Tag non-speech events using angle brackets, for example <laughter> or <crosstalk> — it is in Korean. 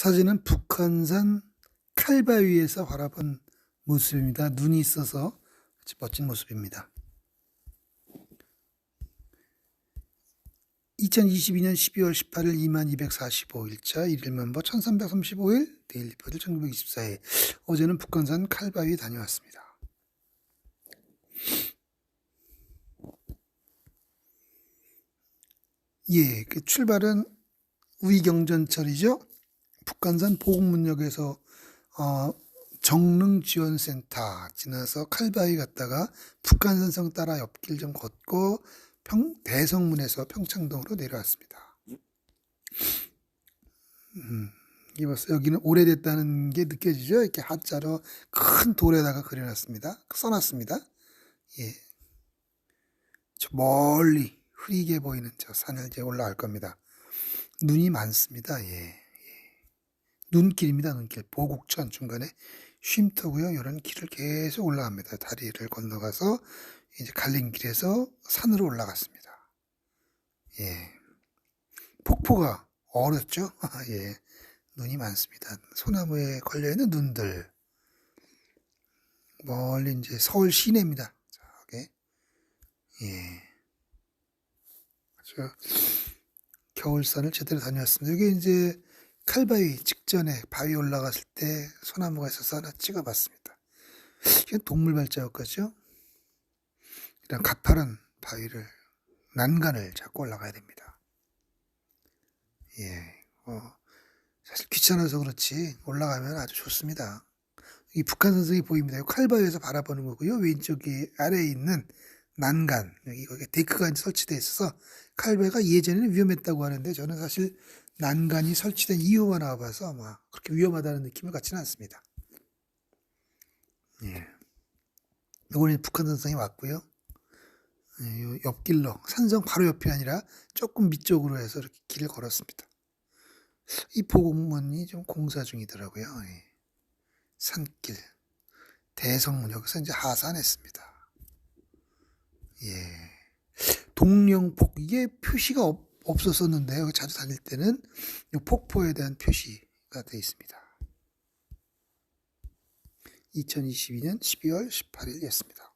사진은 북한산 칼바위에서 바라본 모습입니다. 눈이 있어서 멋진 모습입니다. 2022년 12월 18일 2245일차 1일 멤버 1335일 데일리 퍼즐 1924일 어제는 북한산 칼바위 다녀왔습니다. 예, 그 출발은 우이경전철이죠. 북한산 보국문역에서 어, 정릉지원센터 지나서 칼바위 갔다가 북한산성 따라 옆길 좀 걷고 평, 대성문에서 평창동으로 내려왔습니다. 음, 이 벌써 여기는 오래됐다는 게 느껴지죠? 이렇게 한자로 큰 돌에다가 그려놨습니다. 써놨습니다. 예. 저 멀리 흐리게 보이는 저 산을 이제 올라갈 겁니다. 눈이 많습니다. 예. 예. 눈길입니다. 눈길. 보국천 중간에 쉼터고요. 이런 길을 계속 올라갑니다. 다리를 건너가서 이제 갈린 길에서 산으로 올라갔습니다. 예. 폭포가 얼었죠? <laughs> 예. 눈이 많습니다. 소나무에 걸려있는 눈들. 멀리 이제 서울 시내입니다. 저게. 예. 아주 겨울산을 제대로 다녀왔습니다. 이게 이제 칼바위 직전에 바위 올라갔을 때 소나무가 있어서 하나 찍어봤습니다. 이건 동물 발자국까지요. 이런 가파른 바위를 난간을 잡고 올라가야 됩니다. 예, 어, 사실 귀찮아서 그렇지 올라가면 아주 좋습니다. 이 북한 선성이 보입니다. 이 칼바위에서 바라보는 거고요. 왼쪽에 아래에 있는 난간 여기 거기 데크가 설치되어 있어서 칼바위가 예전에는 위험했다고 하는데 저는 사실 난간이 설치된 이유만 나와봐서 아마 그렇게 위험하다는 느낌을 갖지는 않습니다. 예. 이거는 북한 선성이 왔고요. 예, 요 옆길로 산성 바로 옆이 아니라 조금 밑쪽으로 해서 이렇게 길을 걸었습니다. 이 보공문이 좀 공사 중이더라고요. 예. 산길 대성문 여기서 이제 하산했습니다. 예. 동령폭 이게 표시가 없, 없었었는데 여기 자주 다닐 때는 이 폭포에 대한 표시가 되어 있습니다. 2022년 12월 18일이었습니다.